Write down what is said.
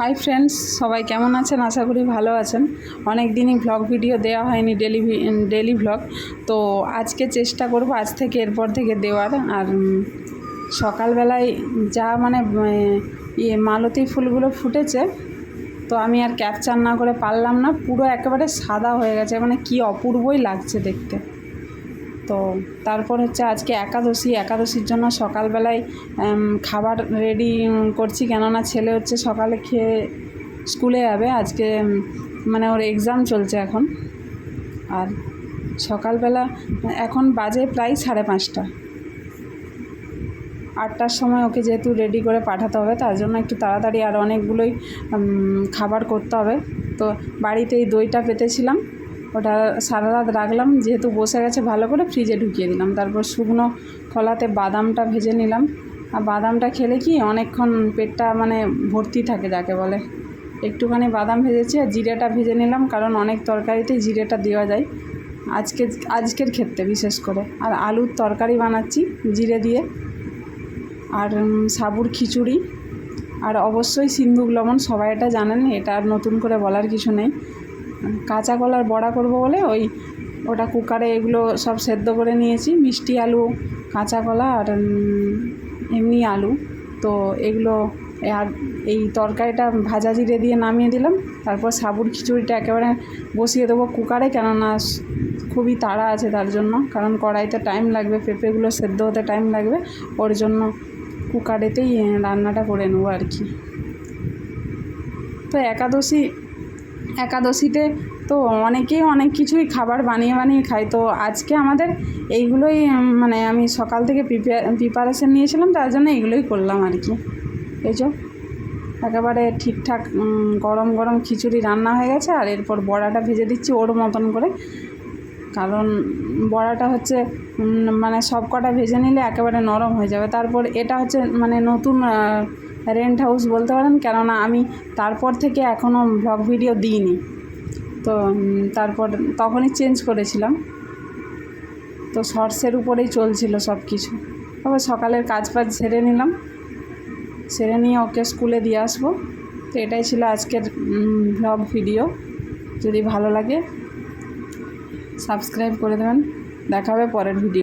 Hi friends সবাই কেমন আছেন? আশা করি ভালো আছেন। অনেক দিনই ভ্লগ ভিডিও দেওয়া হয়নি ডেলি ডেলি ভ্লগ তো আজকে চেষ্টা করব আজ থেকে, এরপর থেকে দেওয়ার। আর সকালবেলায় যা মানে ইয়ে মালতী ফুলগুলো ফুটেছে, তো আমি আর ক্যাপচার না করে পারলাম না। পুরো একেবারে সাদা হয়ে গেছে। মানে কি অপূর্বই লাগছে দেখতে। তো তারপর হচ্ছে আজকে একাদশী, একাদশীর জন্য সকালবেলায় খাবার রেডি করছি। কেননা ছেলে হচ্ছে সকালে খেয়ে স্কুলে যাবে। আজকে মানে ওর এক্সাম চলছে এখন। আর সকালবেলা, এখন বাজে প্রায় সাড়ে পাঁচটা। আটটার সময় ওকে যেহেতু রেডি করে পাঠাতে হবে, তার জন্য একটু তাড়াতাড়ি আর অনেকগুলোই খাবার করতে হবে। তো বাড়িতে এই দইটা পেতেছিলাম। ওটা সারা রাত রাখলাম, যেহেতু বসে গেছে ভালো করে ফ্রিজে ঢুকিয়ে দিলাম। তারপর শুকনো কলাতে বাদামটা ভেজে নিলাম। আর বাদামটা খেলে কি অনেকক্ষণ পেটটা মানে ভর্তি থাকে যাকে বলে। একটুখানি বাদাম ভেজেছি আর জিরেটা ভেজে নিলাম, কারণ অনেক তরকারিতেই জিরেটা দেওয়া যায়। আজকে, আজকের ক্ষেত্রে বিশেষ করে। আর আলুর তরকারি বানাচ্ছি জিরে দিয়ে। আর সাবুর খিচুড়ি। আর অবশ্যই সিন্ধুক লবণ, সবাই এটা জানেন, এটা আর নতুন করে বলার কিছু নেই। কাঁচা কলার বড়া করব বলে ওই ওটা কুকারে এগুলো সব সেদ্ধ করে নিয়েছি, মিষ্টি আলু, কাঁচা কলা আর এমনি আলু। তো এগুলো আর এই তরকারিটা ভাজা জিরে দিয়ে নামিয়ে দিলাম, তারপর সাবুর খিচুড়িটা একেবারে বসিয়ে দেবো কুকারে কেননা খুবই তাড়া আছে তার জন্য, কারণ কড়াইতে টাইম লাগবে, পেঁপেগুলো সেদ্ধ হতে টাইম লাগবে, ওর জন্য কুকারেতেই রান্নাটা করে নেব আর কি। তো একাদশী একাদশীতে তো অনেকেই অনেক কিছুই খাবার বানিয়ে বানিয়ে খায়। তো আজকে আমাদের এইগুলোই মানে আমি সকাল থেকে প্রিপেয়ার প্রিপারেশান নিয়েছিলাম, তার জন্য এইগুলোই করলাম আর কি। এই যে, একেবারে ঠিকঠাক গরম গরম খিচুড়ি রান্না হয়ে গেছে, আর এরপর বড়াটা ভেজে দিচ্ছি ওর মতন করে। কারণ বড়াটা হচ্ছে মানে সব কটা ভেজে নিলে একেবারে নরম হয়ে যাবে। তারপর এটা হচ্ছে মানে নতুন রেন্ট হাউস বলতে পারেন, কেননা আমি তারপর থেকে এখনও ব্লগ ভিডিও দিইনি। তো তারপর তখনই চেঞ্জ করেছিলাম। তো শর্টসের উপরেই চলছিল সব কিছু তবে সকালের কাজ ফাজ সেরে নিলাম। সেরে নিয়ে ওকে স্কুলে দিয়ে আসব। তো এটাই ছিল আজকের ব্লগ ভিডিও যদি ভালো লাগে সাবস্ক্রাইব করে দেবেন। দেখা হবে পরের ভিডিও